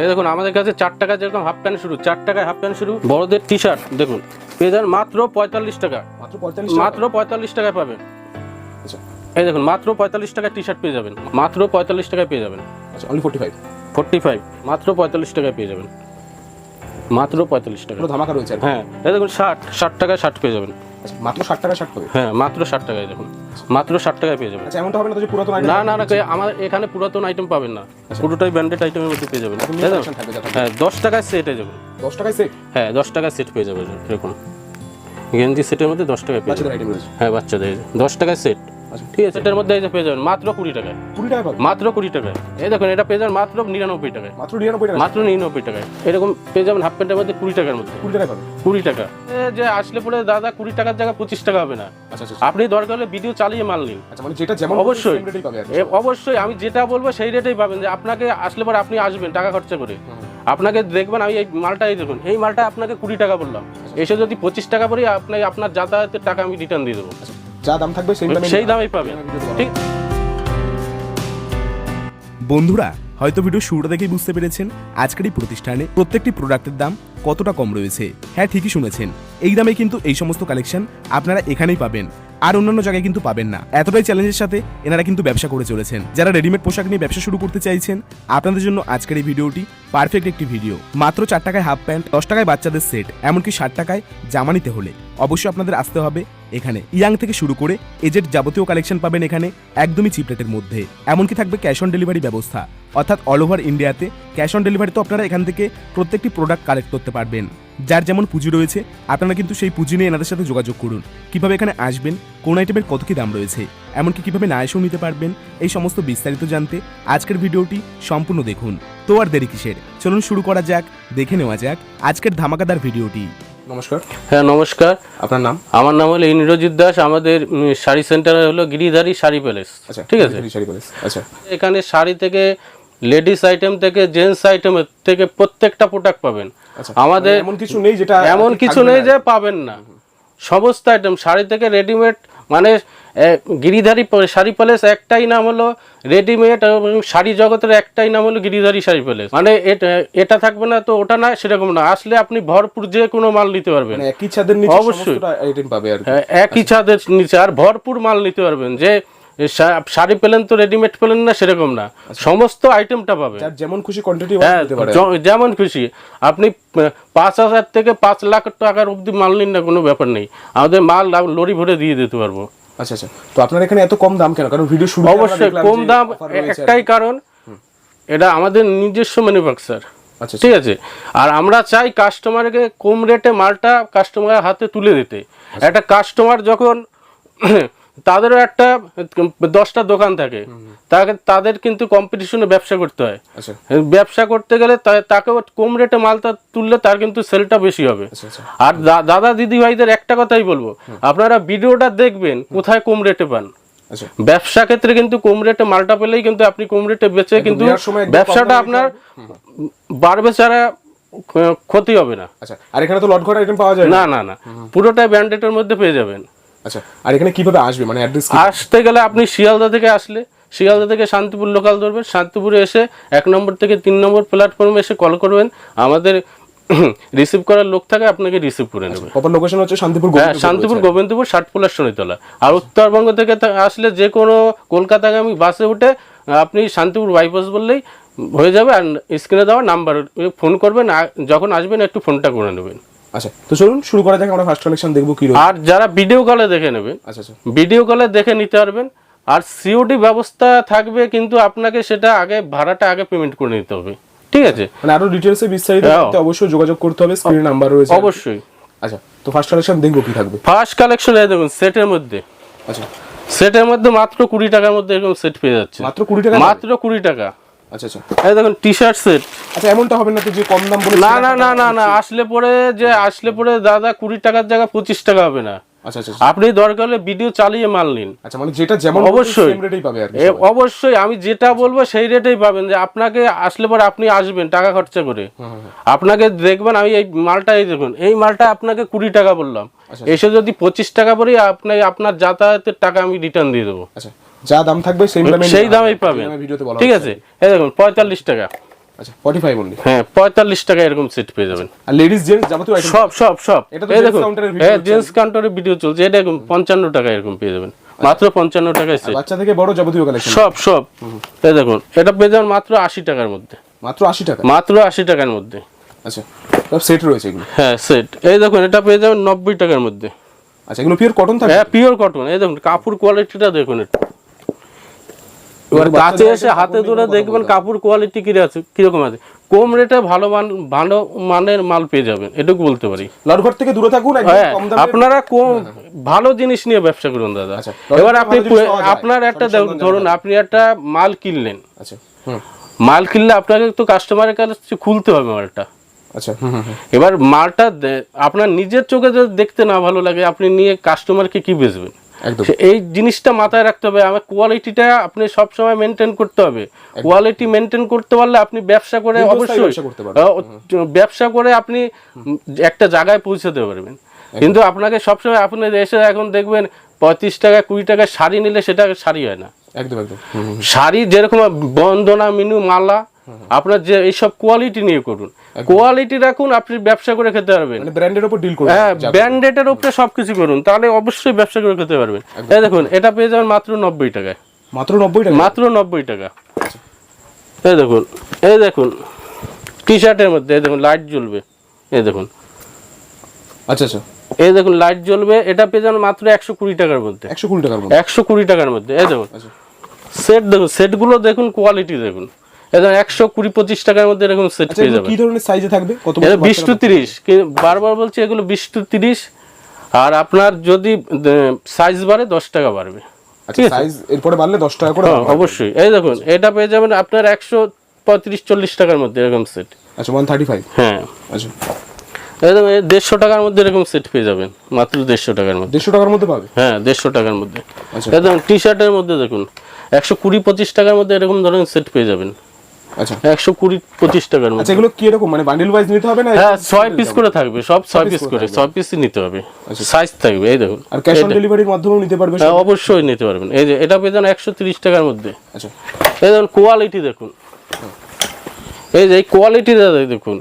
এই দেখুন আমাদের কাছে চার টাকা যেরকম হাফ প্যান্ট শুরু চার টাকায় হাফ প্যান্ট শুরু বড়দের টি শার্ট দেখুন পেয়ে যান মাত্র পঁয়তাল্লিশ টাকা? মাত্র পঁয়তাল্লিশ টাকায় পাবেন। আচ্ছা। এই দেখুন মাত্র পঁয়তাল্লিশ টাকায় টি শার্ট পেয়ে যাবেন মাত্র পঁয়তাল্লিশ টাকায় পেয়ে যাবেন। ফোর্টি ফাইভ ফোর্টি ফাইভ মাত্র পঁয়তাল্লিশ টাকায় পেয়ে যাবেন। মাত্র পঁয়তাল্লিশ টাকা ধামাকা রয়েছে হ্যাঁ এই দেখুন ষাট ষাট টাকায় ষাট পেয়ে যাবেন। মাত্র ষাট টাকা ষাট পাবে হ্যাঁ মাত্র ষাট টাকায় দেখুন। মাত্র ষাট টাকায় পেয়ে যাবেন। আচ্ছা এমনটা হবে না যে পুরাতন item না না না কে- আমার এখানে পুরাতন আইটেম পাবেন না। পুরোটাই ব্র্যান্ডেড আইটেমের মধ্যে পেয়ে যাবেন। হ্যাঁ দশ টাকায় সেট হয়ে যাবে। দশ টাকায় সেট হ্যাঁ দশ টাকায় সেট পেয়ে যাবেন এরকম। গেঞ্জি সেটের মধ্যে দশ টাকায় পেয়ে যাবে হ্যাঁ বাচ্চাদের। দশ টাকায় সেট আচ্ছা ঠিক আছে। মধ্যে এই যে পেয়ে যাবেন মাত্র কুড়ি টাকায় কুড়ি টাকা মাত্র কুড়ি টাকায় এই দেখুন এটা পেয়ে যাবেন মাত্র নিরানব্বই টাকায় মাত্র নিরানব্বই টাকা? মাত্র নিরানব্বই টাকায় এরকম পেয়ে যাবেন হাফ প্যান্টের মধ্যে কুড়ি টাকার মধ্যে। কুড়ি টাকা কুড়ি টাকা। যে আসলে পরে দাদা কুড়ি টাকার জায়গায় পঁচিশ টাকা হবে না। আচ্ছা আচ্ছা আপনি দরকার হলে ভিডিও চালিয়ে মাল নিন। আচ্ছা মানে অবশ্যই। অবশ্যই আমি যেটা বলব সেই রেটেই পাবেন যে আপনাকে আসলে পরে আপনি আসবেন টাকা খরচা করে। আপনাকে দেখবেন আমি এই মালটা এই দেখুন এই মালটা আপনাকে কুড়ি টাকা বললাম। এসে যদি পঁচিশ টাকা পরে আপনি আপনার যাতায়াতের টাকা আমি রিটার্ন দিয়ে দেবো। আচ্ছা, যা দাম থাকবে সেই দামে সেই দামেই পাবেন ঠিক। বন্ধুরা হয়তো ভিডিও শুরুটা দেখেই বুঝতে পেরেছেন আজকের এই প্রতিষ্ঠানে প্রত্যেকটি প্রোডাক্টের দাম কতটা কম রয়েছে। হ্যাঁ ঠিকই শুনেছেন। এই দামে কিন্তু এই সমস্ত কালেকশন আপনারা এখানেই পাবেন আর অন্যান্য জায়গায় কিন্তু পাবেন না। এতটাই চ্যালেঞ্জের সাথে এনারা কিন্তু ব্যবসা করে চলেছেন। যারা রেডিমেড পোশাক নিয়ে ব্যবসা শুরু করতে চাইছেন আপনাদের জন্য আজকের এই ভিডিওটি পারফেক্ট একটি ভিডিও। মাত্র চার টাকায় হাফ প্যান্ট দশ টাকায় বাচ্চাদের সেট এমনকি ষাট টাকায় জামা নিতে হলে। অবশ্যই আপনাদের আসতে হবে। এখানে ইয়াং থেকে শুরু করে এজেড যাবতীয় কালেকশন পাবেন এখানে একদমই চিপ রেটের মধ্যে। এমনকি থাকবে ক্যাশ অন ডেলিভারি ব্যবস্থা। অর্থাৎ অল ওভার ইন্ডিয়াতে ক্যাশ অন ডেলিভারি তো আপনারা এখান থেকে প্রত্যেকটি প্রোডাক্ট কালেক্ট করতে পারবেন। যার যেমন পুঁজি রয়েছে, আপনারা কিন্তু সেই পুঁজি নিয়ে এনাদের সাথে যোগাযোগ করুন। কীভাবে এখানে আসবেন, কোন আইটেমের কত কি দাম রয়েছে, এমনকি কীভাবে না এসেও নিতে পারবেন, এই সমস্ত বিস্তারিত জানতে আজকের ভিডিওটি সম্পূর্ণ দেখুন। তো আর দেরি কিসের? চলুন শুরু করা যাক, দেখে নেওয়া যাক আজকের ধামাকাদার ভিডিওটি। নমস্কার। হ্যাঁ নমস্কার। আপনার নাম? আমার নাম হলো ইন্দ্রজিৎ দাস। আমাদের শাড়ি সেন্টার হলো গিরিধারী শাড়ি প্যালেস। আচ্ছা ঠিক আছে? শাড়ি প্যালেস। আচ্ছা। এখানে শাড়ি থেকে লেডিস আইটেম থেকে জেন্টস আইটেম থেকে প্রত্যেকটা প্রোডাক্ট পাবেন। আচ্ছা আমাদের মানে এমন কিছু নেই যেটা এমন কিছু নেই যে পাবেন না। সমস্ত আইটেম শাড়ি থেকে রেডিমেড মানে গিরিধারী শাড়ি প্যালেস একটাই নাম হলো রেডিমেড এবং শাড়ি জগতের একটাই নাম হলো গিরিধারী শাড়ি প্যালেস মানে এটা এটা থাকবে না তো ওটা না সেরকম না। আসলে আপনি ভরপুর যে কোনো মাল নিতে পারবেন। মানে একই ছাদের নিচে অবশ্যই। পাবে হ্যাঁ, একই ছাদের নিচে আর ভরপুর মাল নিতে পারবেন। যে শাড়ি পেলেন তো রেডিমেড পেলেন না সেরকম না। সমস্ত আইটেমটা যার যেমন খুশি কোয়ান্টিটি হ্যাঁ যেমন খুশি। আপনি পাঁচ হাজার থেকে পাঁচ লাখ টাকার অবধি মাল নিন না কোনো ব্যাপার নেই। আমাদের মাল লরি ভরে দিয়ে দিতে পারব। আচ্ছা আচ্ছা। তো আপনার এখানে এত কম দাম কেন? কারণ ভিডিও শুরু অবশ্যই কম দাম একটাই কারণ এটা আমাদের নিজস্ব ম্যানুফ্যাকচার আচ্ছা ঠিক আছে? আর আমরা চাই কাস্টমারকে কম রেটে মালটা কাস্টমারের হাতে তুলে দিতে। একটা কাস্টমার যখন তাদেরও একটা দশটা দোকান থাকে। তাকে তাদের কিন্তু কম্পিটিশনে ব্যবসা করতে হয়। আচ্ছা। ব্যবসা করতে গেলে তা- তাকেও কম রেটে মালটা তুললে তার কিন্তু সেলটা বেশি হবে। আচ্ছা আচ্ছা। আর দাদা দিদি ভাইদের একটা কথাই বলব আপনারা ভিডিওটা দেখবেন কোথায় কম রেটে পান। ব্যবসা ক্ষেত্রে কিন্তু কম রেটে মালটা পেলেই কিন্তু আপনি কম রেটে বেচে কিন্তু ব্যবসাটা আপনার বাড়বে ছাড়া ক্ষতি হবে না। আচ্ছা আর এখানে তো লট ঘর আইটেম পাওয়া যায় না? না না না। পুরোটাই ব্র্যান্ডেডের মধ্যে পেয়ে যাবেন। আচ্ছা আর এখানে কীভাবে আসবে? মানে অ্যাড্রেস আসতে গেলে আপনি শিয়ালদা থেকে আসলে শিয়ালদা থেকে শান্তিপুর লোকাল ধরবেন শান্তিপুরে এসে এক নম্বর থেকে তিন নম্বর প্ল্যাটফর্মে এসে কল করবেন। আমাদের রিসিভ করার লোক থাকে আপনাকে রিসিভ করে নেবে। প্রপার লোকেশন হচ্ছে শান্তিপুর হ্যাঁ শান্তিপুর। গোবিন্দপুর ষাটপোলার শনিতলা। আর উত্তরবঙ্গ থেকে আসলে যে কোনো কলকাতাগামী বাসে উঠে আপনি শান্তিপুর বাইপাস বললেই হয়ে যাবে। আর স্ক্রিনে দেওয়া নাম্বার ফোন করবেন যখন আসবেন একটু ফোনটা করে নেবেন। আচ্ছা তো চলুন শুরু করা যাক আমরা ফার্স্ট কালেকশন দেখব কি আর যারা ভিডিও কলে দেখে নেবেন আচ্ছা আচ্ছা। ভিডিও কলে দেখে নিতে পারবেন আর সিওডি ব্যবস্থা থাকবে কিন্তু আপনাকে সেটা আগে ভাড়াটা আগে পেমেন্ট করে নিতে হবে ঠিক আছে? মানে আরও ডিটেলসে বিস্তারিত হ্যাঁ। অবশ্যই যোগাযোগ করতে হবে স্ক্রিনে নাম্বার রয়েছে। অবশ্যই। আচ্ছা তো ফার্স্ট কালেকশন দেখব কি থাকবে। ফার্স্ট কালেকশন দেখুন সেটের মধ্যে। আচ্ছা। সেটের মধ্যে মাত্র কুড়ি টাকার মধ্যে এরকম সেট পেয়ে যাচ্ছে। মাত্র কুড়ি টাকা মাত্র কুড়ি টাকা। আচ্ছা আচ্ছা। এই দেখুন টি শার্ট সেট আচ্ছা এমনটা হবে না তো যে কম দাম বলে না না না না না আসলে পরে যে আসলে পরে দাদা কুড়ি টাকার জায়গা পঁচিশ টাকা হবে না। আচ্ছা আচ্ছা আপনি দরকার হলে ভিডিও চালিয়ে মাল নিন। আচ্ছা মানে যেটা যেমন অবশ্যই। অবশ্যই আমি যেটা বলব সেই রেটেই পাবেন যে আপনাকে আসলে পরে আপনি আসবেন টাকা খরচা করে। আপনাকে দেখবেন আমি এই মালটা এই দেখুন এই মালটা আপনাকে কুড়ি টাকা বললাম। আচ্ছা। এসে যদি পঁচিশ টাকা পরেই আপনি আপনার যাতায়াতের টাকা আমি রিটার্ন দিয়ে দেবো। আচ্ছা যা দাম থাকবে সেম দামে সেই দামেই পাবেন। ভিডিওতে বলা ঠিক আছে? এই দেখুন পঁয়তাল্লিশ টাকা। আচ্ছা ফর্টি ফাইভ হ্যাঁ পঁয়তাল্লিশ টাকা এরকম সেট পেয়ে যাবেন। আর লেডিস জেন্টস যাবতীয় আইটেম সব সব সব। এটা তো counter এর video হ্যাঁ জেন্টস কাউন্টারের ভিডিও চলছে। এটা এরকম পঞ্চান্ন টাকা এরকম পেয়ে যাবেন। মাত্র পঞ্চান্ন টাকায় সেট বাচ্চা থেকে বড় যাবতীয় কালেকশন সব সব। এই দেখুন এটা পেয়ে যাবেন মাত্র আশি টাকার মধ্যে। মাত্র আশি টাকা? মাত্র আশি টাকার মধ্যে। আচ্ছা সব সেট রয়েছে এগুলো। হ্যাঁ সেট এই দেখুন এটা পেয়ে যাবেন নব্বই টাকার মধ্যে। আচ্ছা এগুলো পিওর কটন থাকে হ্যাঁ পিওর কটন এই দেখুন কাপড় কোয়ালিটিটা দেখুন একটু। এবার কাছে এসে হাতে ধরে দেখবেন কাপড় কোয়ালিটি আছে কীরকম আছে। কম রেটে ভালো মান ভালো মানের মাল পেয়ে যাবেন এটুকু বলতে পারি। লটঘর থেকে দূরে থাকুন হ্যাঁ আপনারা কম ভালো জিনিস নিয়ে ব্যবসা করুন দাদা। আচ্ছা, এবার আপনি আপনার একটা ধরুন আপনি একটা মাল কিনলেন। আচ্ছা মাল কিনলে আপনাকে তো কাস্টমারের কাছে খুলতে হবে মালটা। আচ্ছা। এবার মালটা আপনার নিজের চোখে যদি দেখতে না ভালো লাগে আপনি নিয়ে কাস্টমারকে কি বেচবেন? এই জিনিসটা মাথায় রাখতে হবে। আমার কোয়ালিটিটা আপনি সব সময় মেনটেন করতে হবে। কোয়ালিটি মেনটেন করতে পারলে আপনি ব্যবসা করে অবশ্যই ব্যবসা করে আপনি একটা জায়গায় পৌঁছাতে পারবেন। কিন্তু আপনাকে সবসময় আপনি এসে এখন দেখবেন পঁয়ত্রিশ টাকা কুড়ি টাকা শাড়ি নিলে সেটা শাড়ি হয় না। একদম একদম। শাড়ি যেরকম বন্দনা মিনু মালা আপনার যে এইসব কোয়ালিটি নিয়ে করুন। কোয়ালিটি রাখুন আপনি ব্যবসা করে খেতে পারবেন। ব্র্যান্ডের উপর ডিল করুন হ্যাঁ ব্র্যান্ডেডের উপরে সবকিছু করুন তাহলে অবশ্যই ব্যবসা করে খেতে পারবেন। এই দেখুন এটা পেয়ে যাবেন মাত্র নব্বই টাকায়। মাত্র নব্বই টাকা মাত্র নব্বই টাকা। এই দেখুন এই দেখুন টি শার্টের মধ্যে এই দেখুন লাইট জ্বলবে। এই দেখুন। আচ্ছা আচ্ছা। এই দেখুন লাইট জ্বলবে এটা পেয়ে যাবেন মাত্র একশো কুড়ি টাকার মধ্যে। একশো কুড়ি টাকার মধ্যে? একশো কুড়ি টাকার মধ্যে এই দেখুন। আচ্ছা। সেট দেখুন সেটগুলো দেখুন কোয়ালিটি দেখুন। একশো কুড়ি পঁচিশ টাকার মধ্যে এরকম সেট আচ্ছা পেয়ে যাবেন। কি ধরনের সাইজে থাকবে? কত বিশ টু তিরিশ। বারবার বলছি এগুলো বিশ টু তিরিশ। আর আপনার যদি সাইজ বাড়ে দশ টাকা বাড়বে। আচ্ছা সাইজ এরপরে বাড়লে দশ টাকা করে হ্যাঁ, অবশ্যই। এই দেখুন এটা পেয়ে যাবেন আপনার একশো পঁয়ত্রিশ চল্লিশ টাকার মধ্যে এরকম সেট আচ্ছা ওয়ান থার্টি ফাইভ হ্যাঁ। আচ্ছা। একদম দেড়শো টাকার মধ্যে এরকম সেট পেয়ে যাবেন। মাত্র দেড়শো টাকার মধ্যে। দেড়শো টাকার মধ্যে পাবে? হ্যাঁ দেড়শো টাকার মধ্যে। আচ্ছা। একদম টি শার্টের মধ্যে দেখুন একশো কুড়ি পঁচিশ টাকার মধ্যে এরকম ধরনের সেট পেয়ে যাবেন। আচ্ছা। একশো কুড়ি পঁচিশ টাকার মধ্যে। আচ্ছা এগুলো কি এরকম মানে বান্ডিল ওয়াইজ নিতে হবে না হ্যাঁ ছয় পিস করে থাকবে সব ছয় পিস করে ছয় পিসই নিতে হবে। সাইজ থাকবে এই দেখুন। আর ক্যাশ অন ডেলিভারির মাধ্যমেও নিতে পারবে হ্যাঁ অবশ্যই নিতে পারবেন। এই যে এটা পেয়ে যান একশো তিরিশ টাকার মধ্যে। আচ্ছা। এই দেখুন কোয়ালিটি দেখুন। এই যে এই কোয়ালিটি দেখুন।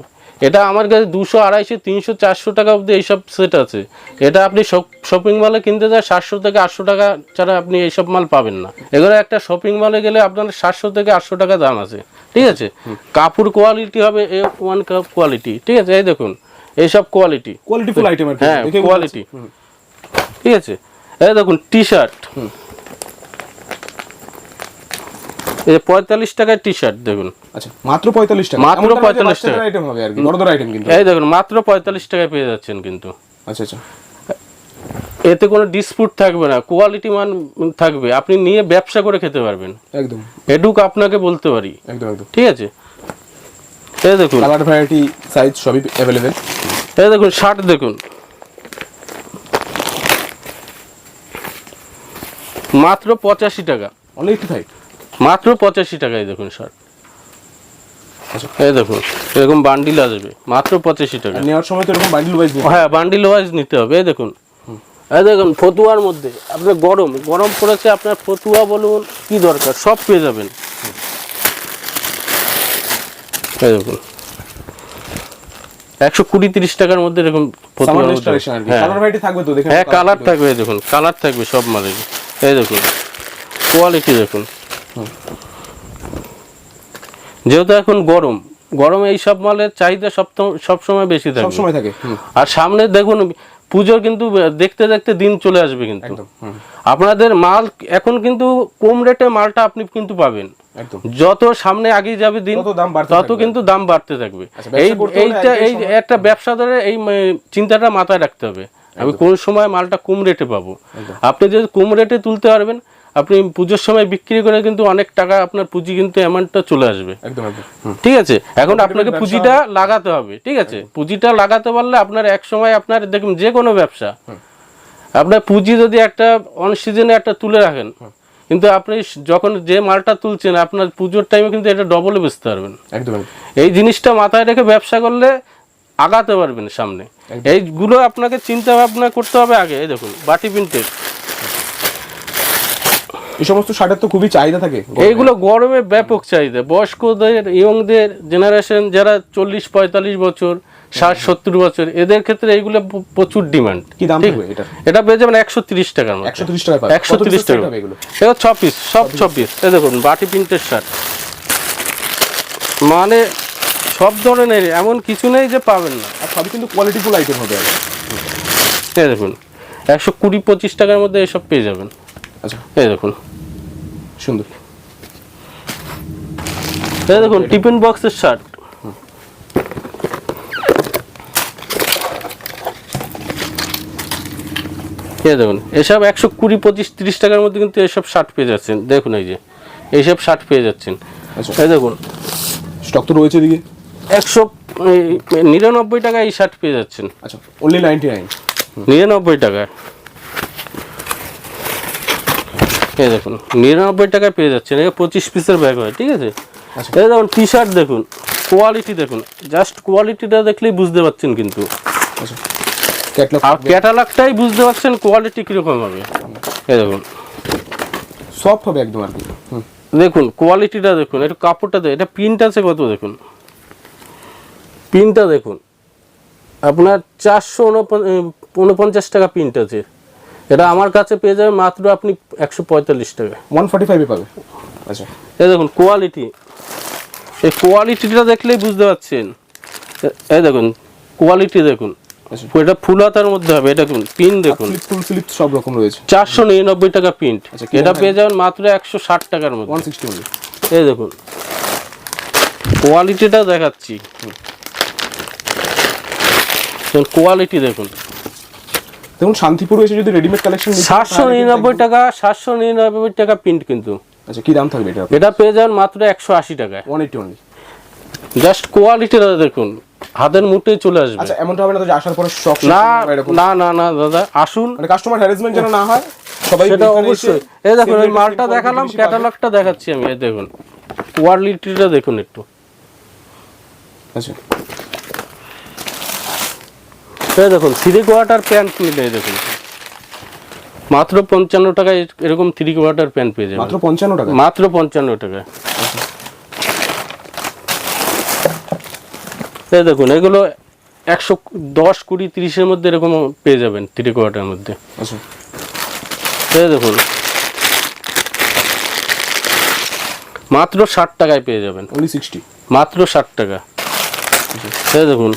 এটা আমার কাছে দুশো আড়াইশো তিনশো চারশো টাকা অবধি এইসব সেট আছে। এটা আপনি শপিং মলে কিনতে যায় সাতশো থেকে আটশো টাকা ছাড়া আপনি এইসব মাল পাবেন না। এগুলো একটা শপিং মলে গেলে আপনার সাতশো থেকে আটশো টাকা দাম আছে। ঠিক আছে? কাপড় কোয়ালিটি হবে এ ওয়ান কাপ কোয়ালিটি ঠিক আছে? এই দেখুন এইসব কোয়ালিটি কোয়ালিটিফুল আইটেম আর হ্যাঁ কোয়ালিটি ঠিক আছে? এই দেখুন টি শার্ট এই পঁয়তাল্লিশ টাকার টি শার্ট দেখুন। আচ্ছা মাত্র পঁয়তাল্লিশ টাকা। মাত্র 45 টাকা। আইটেম হবে আর কি বড়দের আইটেম কিন্তু। এই দেখুন মাত্র পঁয়তাল্লিশ টাকায় পেয়ে যাচ্ছেন কিন্তু। আচ্ছা আচ্ছা। এতে কোনো ডিসপুট থাকবে না কোয়ালিটি মান থাকবে। আপনি নিয়ে ব্যবসা করে খেতে পারবেন। একদম। এডুক আপনাকে বলতে পারি। একদম একদম। ঠিক আছে? এই দেখুন। কালার ভ্যারাইটি সাইজ সবই অ্যাভেলেবেল এই দেখুন শার্ট দেখুন। মাত্র পঁচাশি টাকা। এইটি ফাইভ মাত্র পঁচাশি টাকায় দেখুন শার্ট আচ্ছা। এই দেখুন এরকম বান্ডিল আসবে। মাত্র পঁচাশি টাকা। নেওয়ার সময় তো এরকম বান্ডিল ওয়াইজ হ্যাঁ বান্ডিল ওয়াইজ নিতে হবে। এই দেখুন। দেখুন ফতুয়ার মধ্যে আপনার গরম গরম পড়েছে আপনার ফতুয়া বলুন কি দরকার সব পেয়ে যাবেন। দেখুন একশো কুড়ি তিরিশ টাকার মধ্যে এরকম হ্যাঁ। কালার থাকবে তো দেখেন হ্যাঁ কালার থাকবে। দেখুন কালার থাকবে সব মালের। এই দেখুন কোয়ালিটি দেখুন। যেহেতু এখন গরম গরমে এই সব মালের চাহিদা সব সব সময় বেশি থাকে। আর সামনে দেখুন পুজোর কিন্তু দেখতে দেখতে দিন চলে আসবে কিন্তু। আপনাদের মাল এখন কিন্তু কম রেটে মালটা আপনি কিন্তু পাবেন। যত সামনে আগে যাবে দিন তত। কিন্তু দাম বাড়তে থাকবে। আচ্ছা, এই এইটা এই একটা ব্যবসাদারের এই চিন্তাটা মাথায় রাখতে হবে। আমি কোন সময় মালটা কম রেটে পাবো? আপনি যদি কম রেটে তুলতে পারবেন আপনি পুজোর সময় বিক্রি করে কিন্তু অনেক টাকা আপনার পুঁজি কিন্তু অ্যামাউন্টটা চলে আসবে। ঠিক আছে? এখন আপনাকে পুঁজিটা লাগাতে হবে ঠিক আছে? পুঁজিটা লাগাতে পারলে আপনার এক সময় আপনার দেখুন যে কোনো ব্যবসা। আপনার পুঁজি যদি একটা অন সিজনে একটা তুলে রাখেন কিন্তু আপনি যখন যে মালটা তুলছেন আপনার পুজোর টাইমে কিন্তু এটা ডবলে বেচতে পারবেন। একদম একদম। এই জিনিসটা মাথায় রেখে ব্যবসা করলে আগাতে পারবেন সামনে। এইগুলো আপনাকে চিন্তা ভাবনা করতে হবে আগে এই দেখুন বাটি প্রিন্টের এই সমস্ত শার্টের তো খুবই চাহিদা থাকে এইগুলো গরমে ব্যাপক চাহিদা। বয়স্কদের ইয়ংদের জেনারেশন যারা চল্লিশ পঁয়তাল্লিশ বছর ষাট সত্তর বছর এদের ক্ষেত্রে এইগুলো প্রচুর ডিমান্ড কি দাম এটা? এটা পেয়ে যাবেন একশো তিরিশ টাকার মতো। একশো তিরিশ টাকা একশো তিরিশ টাকা এগুলো? এটা ছ পিস সব ছ পিস এই দেখুন বাটি প্রিন্টের শার্ট মানে সব ধরনের এমন কিছু নেই যে পাবেন না। আর সবই কিন্তু কোয়ালিটিফুল আইটেম হবে। এই দেখুন একশো কুড়ি পঁচিশ টাকার মধ্যে এসব পেয়ে যাবেন। আচ্ছা। এই দেখুন সুন্দর। দেখুন টিফিন বক্সের শার্ট দেখুন এসব একশো কুড়ি পঁচিশ তিরিশ টাকার মধ্যে কিন্তু এসব শার্ট পেয়ে যাচ্ছেন। দেখুন এই যে এইসব শার্ট পেয়ে যাচ্ছেন। আচ্ছা। এই দেখুন। স্টক তো রয়েছে এদিকে? একশো নিরানব্বই টাকায় এই শার্ট পেয়ে যাচ্ছেন। আচ্ছা অনলি নাইনটি নাইন নিরানব্বই টাকায়। এই দেখুন নিরানব্বই টাকায় পেয়ে যাচ্ছেন। এটা পঁচিশ পিসের ব্যাগ হয় ঠিক আছে? আচ্ছা। এই দেখুন টি শার্ট দেখুন কোয়ালিটি দেখুন জাস্ট কোয়ালিটিটা দেখলেই বুঝতে পারছেন কিন্তু। আচ্ছা। আর ক্যাটালগটাই বুঝতে পারছেন কোয়ালিটি কীরকম হবে। এই দেখুন। সফট হবে একদম আর কি। দেখুন কোয়ালিটিটা দেখুন একটু কাপড়টা দেখুন এটা প্রিন্ট আছে কত দেখুন? প্রিন্টটা দেখুন। আপনার চারশো উনপঞ্চাশ টাকা প্রিন্ট আছে। এটা আমার কাছে পেয়ে যাবে মাত্র আপনি একশো পঁয়তাল্লিশ টাকা। ওয়ান ফর্টি ফাইভে পাবে আচ্ছা। এই দেখুন কোয়ালিটি এই কোয়ালিটিটা দেখলেই বুঝতে পারছেন। এই দেখুন কোয়ালিটি দেখুন। আচ্ছা। এটা ফুল হাতার মধ্যে হবে এটা দেখুন পিন দেখুন। ফুল স্লিপ সব রকম রয়েছে। চারশো নিরানব্বই টাকা প্রিন্ট আচ্ছা, এটা পেয়ে যাবেন মাত্র একশো ষাট টাকার মধ্যে। ওয়ান সিক্সটি এই দেখুন। কোয়ালিটিটা দেখাচ্ছি। কোয়ালিটি দেখুন। দেখুন শান্তিপুর এসে যদি রেডিমেড কালেকশন সাতশো নিরানব্বই টাকা সাতশো নিরানব্বই টাকা প্রিন্ট কিন্তু। আচ্ছা কি দাম থাকবে এটা? এটা পেয়ে যাবেন মাত্র একশো আশি টাকায়। ওয়ান এইটি অনলি জাস্ট কোয়ালিটিটা দেখুন হাতের মুঠে চলে আসবে। আচ্ছা এমনটা হবে না যে আসার পরে শখ না না না না দাদা আসুন। মানে কাস্টমার হ্যারাসমেন্ট যেন না হয় সবাই সেটা অবশ্যই। এই দেখুন ওই মালটা দেখালাম ক্যাটালগটা দেখাচ্ছি আমি এই দেখুন। কোয়ালিটিটা দেখুন একটু। আচ্ছা। এই দেখুন থ্রি কোয়ার্টার প্যান্ট নিলে দেখুন। মাত্র পঞ্চান্ন টাকায় এরকম থ্রি কোয়ার্টার প্যান্ট পেয়ে যাবেন মাত্র পঞ্চান্ন টাকা মাত্র পঞ্চান্ন টাকা এই দেখুন এগুলো একশো দশ কুড়ি তিরিশের মধ্যে এরকম পেয়ে যাবেন থ্রি কোয়ার্টার মধ্যে। আচ্ছা। এই দেখুন। মাত্র ষাট টাকায় পেয়ে যাবেন। অনলি সিক্সটি মাত্র ষাট টাকা। এই দেখুন।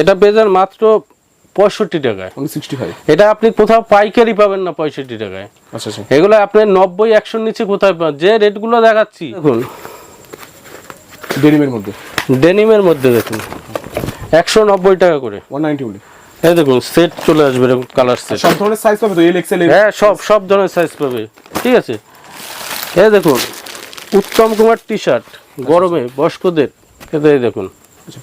এটা পেয়ে মাত্র পঁয়ষট্টি টাকায়। এটা আপনি কোথাও পাইকারি পাবেন না পঁয়ষট্টি টাকায়। আচ্ছা আচ্ছা। এগুলো আপনি নব্বই একশোর নিচে কোথায় পাবেন? যে রেটগুলো দেখাচ্ছি। দেখুন ডেনিমের মধ্যে। ডেনিমের মধ্যে দেখুন। একশো নব্বই টাকা করে। ওয়ান নাইনটি এই দেখুন সেট চলে আসবে এরকম কালার সেট সব ধরনের সাইজ পাবে তো এল এক্সেল হ্যাঁ সব সব ধরনের সাইজ পাবে। ঠিক আছে? এই দেখুন উত্তম কুমার টি শার্ট গরমে বয়স্কদের। এটা দেখুন।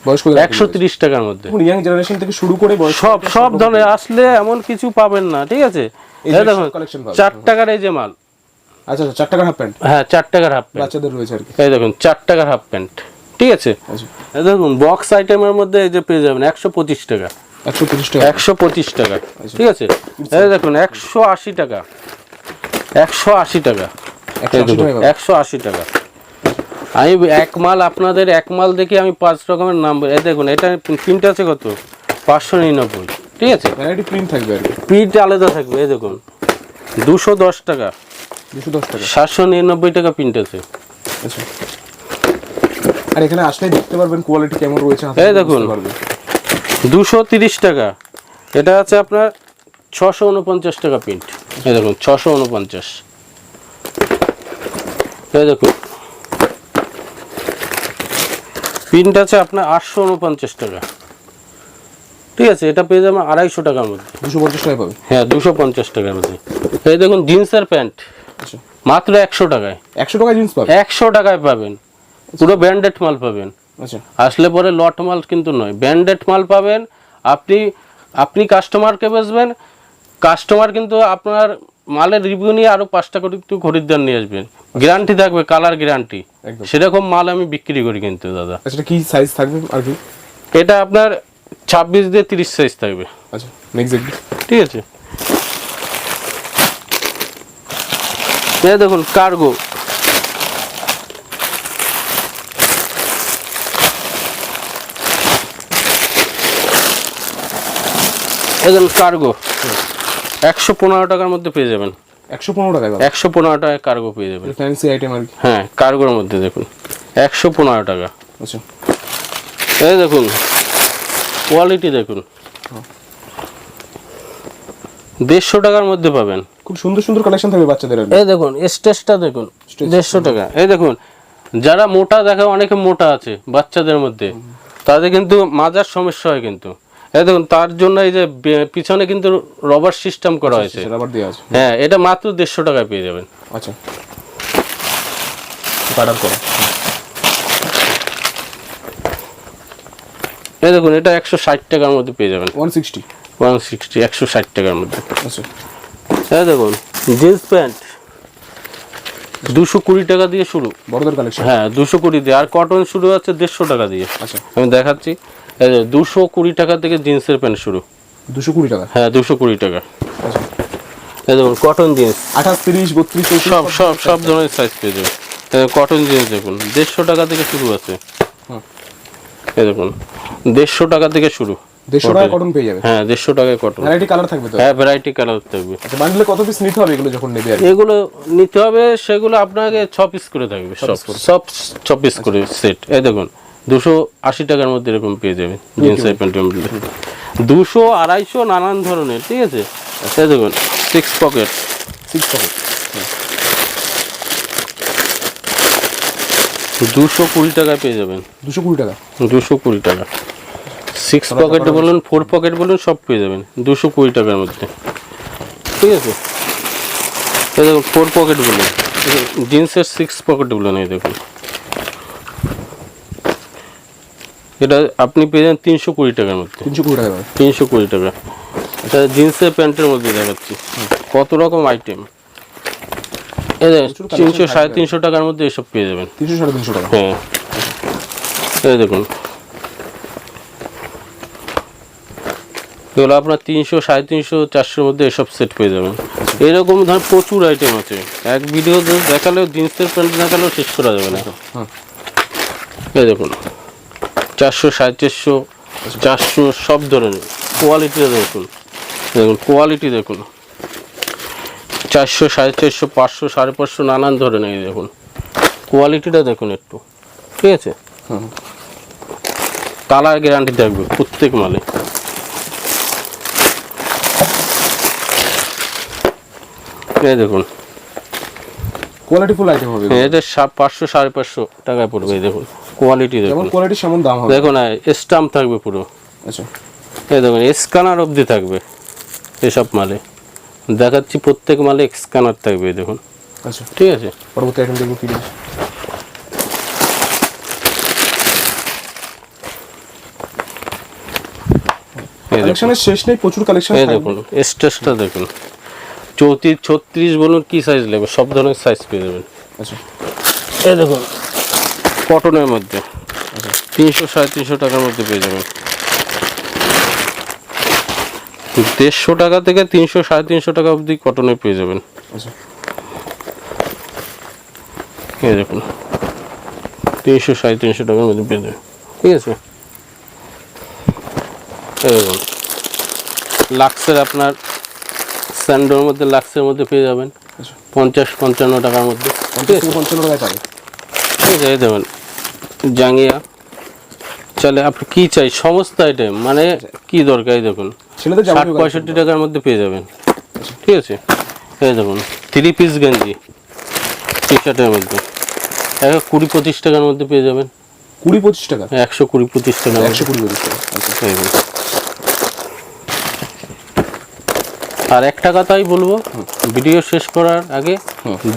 বয়স্ক একশো তিরিশ টাকার মধ্যে। ইয়াং জেনারেশন থেকে শুরু করে সব সব ধরনের আসলে এমন কিছু পাবেন না ঠিক আছে? দেখুন। চার টাকার এই যে মাল। আচ্ছা আচ্ছা চার টাকার হাফ প্যান্ট হ্যাঁ চার টাকার হাফ প্যান্ট বাচ্চাদের রয়েছে আর কি। এই দেখুন চার টাকার হাফ প্যান্ট ঠিক আছে? আচ্ছা। দেখুন বক্স আইটেমের মধ্যে এই যে পেয়ে যাবেন একশো পঁচিশ টাকা। একশো পঁচিশ টাকা। ঠিক আছে? এই দেখুন একশো আশি টাকা। একশো আশি টাকা। এই 180 দেখুন, টাকা পাবেন। একশো আশি টাকা। আমি এক মাল আপনাদের এক মাল দেখে আমি পাঁচ রকমের নাম এই দেখুন এটা প্রিন্ট আছে কত? পাঁচশো নিরানব্বই। ঠিক আছে? ভ্যারাইটি প্রিন্ট থাকবে আর কি। প্রিন্ট আলাদা থাকবে এই দেখুন। দুশো দশ টাকা। দুশো দশ টাকা। সাতশো নিরানব্বই টাকা প্রিন্ট আছে। আচ্ছা। আর এখানে আসলে দেখতে পারবেন কোয়ালিটি কেমন রয়েছে এই দেখুন। দুশো তিরিশ টাকা। এটা আছে আপনার ছশো উনপঞ্চাশ টাকা প্রিন্ট এই দেখুন ছশো উনপঞ্চাশ। এই দেখুন। প্রিন্ট আছে আপনার আটশো উনপঞ্চাশ টাকা। ঠিক আছে এটা পেয়ে যাবেন আড়াইশো টাকার মধ্যে। দুশো পঞ্চাশ টাকা পাবে হ্যাঁ দুশো পঞ্চাশ টাকার মধ্যে। এই দেখুন জিন্সের প্যান্ট আচ্ছা। মাত্র একশো টাকায়। একশো টাকা জিন্স পাবে একশো টাকায় পাবেন। পুরো ব্র্যান্ডেড মাল পাবেন। আচ্ছা। আসলে পরে লট মাল কিন্তু নয়। ব্র্যান্ডেড মাল পাবেন আপনি আপনি কাস্টমারকে বেচবেন। কাস্টমার কিন্তু আপনার মালের রিভিউ নিয়ে আরও পাঁচটা করে একটু খরিদ্দার নিয়ে আসবেন। গ্যারান্টি থাকবে কালার গ্যারান্টি। সেরকম মাল আমি বিক্রি করি কিন্তু দাদা। আচ্ছা কি সাইজ থাকবে আর কি? এটা আপনার ছাব্বিশ দিয়ে তিরিশ সাইজ থাকবে। আচ্ছা ঠিক আছে। দেখুন কার্গো দেখুন কার্গো একশো পনেরো টাকার মধ্যে পেয়ে যাবেন। একশো পনেরো টাকা একশো পনেরো টাকায় কার্গো পেয়ে যাবেন। ফ্যান্সি আইটেম আর কি? হ্যাঁ কার্গোর মধ্যে দেখুন একশো পনেরো টাকা। আচ্ছা। এই দেখুন কোয়ালিটি দেখুন। দেড়শো টাকার মধ্যে পাবেন। খুব সুন্দর সুন্দর কালেকশন থাকবে বাচ্চাদের এই দেখুন স্টেজটা দেখুন দেড়শো টাকা। এই দেখুন যারা মোটা দেখে অনেকে মোটা আছে বাচ্চাদের মধ্যে তাদের কিন্তু মাজার সমস্যা হয় কিন্তু। দেখুন তার জন্য এই যে পিছনে কিন্তু রবার সিস্টেম করা হয়েছে। সেটা দেওয়া আছে। হ্যাঁ এটা মাত্র দেড়শো টাকায় পেয়ে যাবেন। আচ্ছা। কাটার করা। এই দেখুন এটা একশো ষাট টাকার মধ্যে পেয়ে যাবেন। ওয়ান সিক্সটি ওয়ান সিক্সটি একশো ষাট টাকার মধ্যে। আচ্ছা। এই দেখুন জিন্স প্যান্ট দুশো কুড়ি টাকা দিয়ে শুরু। বড়দের কালেকশন হ্যাঁ দুশো কুড়ি দিয়ে। আর কটন শুরু আছে দেড়শো টাকা দিয়ে। আচ্ছা। আমি দেখাচ্ছি। দুশো কুড়ি টাকা থেকে জিন্সের প্যান্ট শুরু। দুশো কুড়ি টাকা? হ্যাঁ দুশো কুড়ি টাকা। আচ্ছা। দেখুন কটন জিন্স আঠাশ তিরিশ বত্রিশ সব সব সব ধরনের সাইজ পেয়ে যাবেন। কটন জিন্স দেখুন দেড়শো টাকা থেকে শুরু আছে। এই দেখুন দেড়শো টাকা থেকে শুরু। দেড়শো টাকা কটন পেয়ে যাবে হ্যাঁ দেড়শো টাকায় কটন ভ্যারাইটি কালার থাকবে তো? হ্যাঁ ভ্যারাইটি কালার থাকবে। আচ্ছা বান্ডেলে কত পিস নিতে হবে এগুলো যখন নেবে এগুলো নিতে হবে সেগুলো আপনাকে ছ পিস করে থাকবে সব। সব ছ পিস করে সেট এই দেখুন দুশো আশি টাকার মধ্যে এরকম পেয়ে যাবেন জিন্সের প্যান্টের মধ্যে দুশো আড়াইশো নানান ধরনের ঠিক আছে? এই দেখুন সিক্স পকেট সিক্স পকেট দুশো কুড়ি টাকায় পেয়ে যাবেন। দুশো কুড়ি টাকা। দুশো কুড়ি টাকা। সিক্স পকেট বলুন ফোর পকেট বলুন সব পেয়ে যাবেন দুশো কুড়ি টাকার মধ্যে। ঠিক আছে? দেখুন ফোর পকেট বলুন। জিন্সের সিক্স পকেট বলুন এই দেখুন। এটা আপনি পেয়ে যাবেন তিনশো কুড়ি টাকার মধ্যে। তিনশো কুড়ি টাকা। দাদা তিনশো কুড়ি টাকা। এটা জিন্সের প্যান্টের মধ্যে দেখাচ্ছি। কত রকম আইটেম? তিনশো সাড়ে তিনশো টাকার মধ্যে এসব পেয়ে যাবেন। তিনশো সাড়ে তিনশো টাকা। হ্যাঁ। এই দেখুন। এগুলো আপনার তিনশো সাড়ে তিনশো চারশোর মধ্যে এসব সেট পেয়ে যাবেন। এরকম ধর প্রচুর আইটেম আছে। এক ভিডিও দেখালেও জিন্সের প্যান্ট দেখালেও শেষ করা যাবে না। এই দেখুন। চারশো সাড়ে চারশো চারশো সব ধরনের। কোয়ালিটিটা দেখুন। দেখুন কোয়ালিটি দেখুন। চারশো সাড়ে চারশো পাঁচশো সাড়ে পাঁচশো নানান ধরনের দেখুন। কোয়ালিটিটা দেখুন একটু। ঠিক আছে? কালার গ্যারান্টি থাকবে প্রত্যেক মালে। এই দেখুন। কোয়ালিটি ফুল আইটেম হবে। এটা পাঁচশো সাড়ে পাঁচশো টাকায় পড়বে এই দেখুন। কোয়ালিটি যেমন দেখুন। কোয়ালিটি সেমন দাম হবে। দেখুন স্টাম্প থাকবে পুরো। আচ্ছা। এই দেখুন স্ক্যানার অবধি থাকবে এসব মালে। দেখাচ্ছি প্রত্যেক মালে স্ক্যানার থাকবে দেখুন। আচ্ছা। ঠিক আছে? পরবর্তী আইটেম দেখব কি। কালেকশনের শেষ নেই প্রচুর কালেকশন এই দেখুন স্টেজটা দেখুন। চৌত্রিশ ছত্রিশ বলুন কি সাইজ নেবে সব ধরনের সাইজ পেয়ে যাবেন। আচ্ছা। এই দেখুন কটনের মধ্যে। তিনশো সাড়ে তিনশো টাকার মধ্যে পেয়ে যাবেন। দেড়শো টাকা থেকে তিনশো সাড়ে তিনশো টাকা অবধি কটনে পেয়ে যাবেন। আচ্ছা। এই দেখুন তিনশো সাড়ে তিনশো টাকার মধ্যে পেয়ে যাবেন। ঠিক আছে? দেখুন লাক্সের আপনার স্যান্ডোর মধ্যে লাক্সের মধ্যে পেয়ে যাবেন। আচ্ছা। পঞ্চাশ পঞ্চান্ন টাকার মধ্যে। ঠিক পঞ্চাশ আছে? থেকে পঞ্চান্ন পাবে ঠিক আছে দেখুন জাঙ্গিয়া। চলে আপনি কি চাই? সমস্ত আইটেম মানে কি দরকার? দেখুন ষাট পঁয়ষট্টি টাকার মধ্যে পেয়ে যাবেন। ঠিক আছে? এই দেখুন থ্রি পিস গেঞ্জি টি শার্টের মধ্যে একশো কুড়ি পঁচিশ টাকার মধ্যে পেয়ে যাবেন। কুড়ি পঁচিশ টাকা? একশো কুড়ি পঁচিশ টাকা একশো কুড়ি পঁচিশ টাকা আচ্ছা। আর একটা কথাই বলব ভিডিও শেষ করার আগে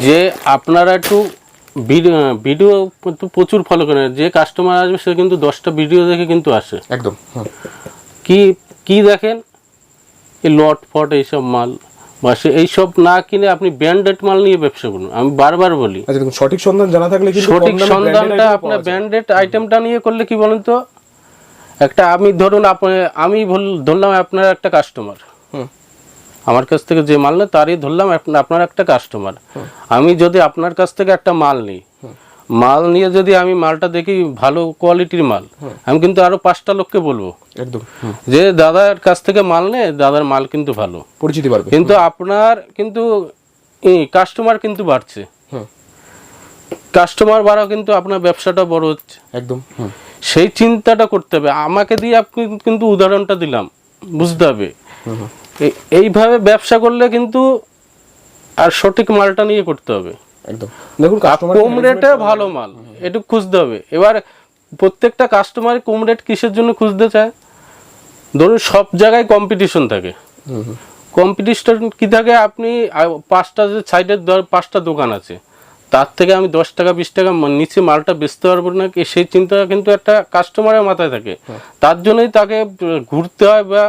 যে আপনারা একটু ভিডিও কিন্তু প্রচুর ফলো করে। যে কাস্টমার আসবে সে কিন্তু দশটা ভিডিও দেখে কিন্তু আসে। একদম কি কি দেখেন? এই লট ফট এইসব মাল। বা সে এইসব না কিনে আপনি ব্র্যান্ডেড মাল নিয়ে ব্যবসা করুন। আমি বারবার বলি। আচ্ছা সঠিক সন্ধান জানা থাকলে সঠিক সন্ধানটা আপনার ব্র্যান্ডেড আইটেমটা নিয়ে করলে কি বলেন তো? একটা আমি ধরুন আপনি আমি ধরলাম আপনার একটা কাস্টমার হুম। আমার কাছ থেকে যে মাল নেয় তারই ধরলাম আপনার একটা কাস্টমার আমি যদি আপনার কাছ থেকে একটা মাল নিই মাল নিয়ে যদি আমি মালটা দেখি ভালো কোয়ালিটির মাল আমি কিন্তু আরও পাঁচটা লোককে বলব। একদম। যে দাদার কাছ থেকে মাল নেয় দাদার মাল কিন্তু ভালো। পরিচিতি বাড়বে। কিন্তু আপনার কিন্তু কাস্টমার কিন্তু বাড়ছে। কাস্টমার বাড়াও কিন্তু আপনার ব্যবসাটা বড় হচ্ছে। একদম। সেই চিন্তাটা করতে হবে। আমাকে দিয়ে আপনি কিন্তু উদাহরণটা দিলাম। বুঝতে হবে। এইভাবে ব্যবসা করলে কিন্তু আর সঠিক মালটা নিয়ে করতে হবে। একদম। দেখুন কম রেটে ভালো মাল একটু খুঁজতে হবে। এবার প্রত্যেকটা কাস্টমার কম রেট কিসের জন্য খুঁজতে চায়? ধরুন সব জায়গায় কম্পিটিশন থাকে। কম্পিটিশন কি থাকে? আপনি পাঁচটা যে সাইডের পাঁচটা দোকান আছে। তার থেকে আমি দশ টাকা বিশ টাকা নিচে মালটা বেচতে পারব না সেই চিন্তা কিন্তু একটা কাস্টমারের মাথায় থাকে। তার জন্যই তাকে ঘুরতে হয় বা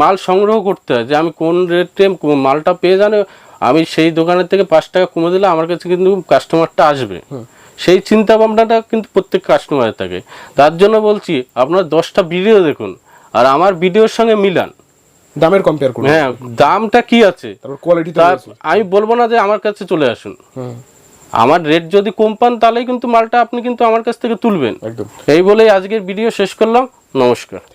মাল সংগ্রহ করতে হয়। যে আমি কোন রেটে মালটা পেয়ে জানে আমি সেই দোকানের থেকে পাঁচ টাকা কমে দিলে আমার কাছে কিন্তু কাস্টমারটা আসবে। সেই চিন্তা ভাবনাটা কিন্তু প্রত্যেক কাস্টমারের থাকে। তার জন্য বলছি আপনার দশটা ভিডিও দেখুন আর আমার ভিডিওর সঙ্গে মিলান। দামের কম্পেয়ার করুন। হ্যাঁ দামটা কি আছে? তারপর কোয়ালিটি তো আমি বলব না যে আমার কাছে চলে আসুন। আমার রেট যদি কম পান তাহলেই কিন্তু মালটা আপনি কিন্তু আমার কাছ থেকে তুলবেন। একদম। এই বলেই আজকের ভিডিও শেষ করলাম। নমস্কার।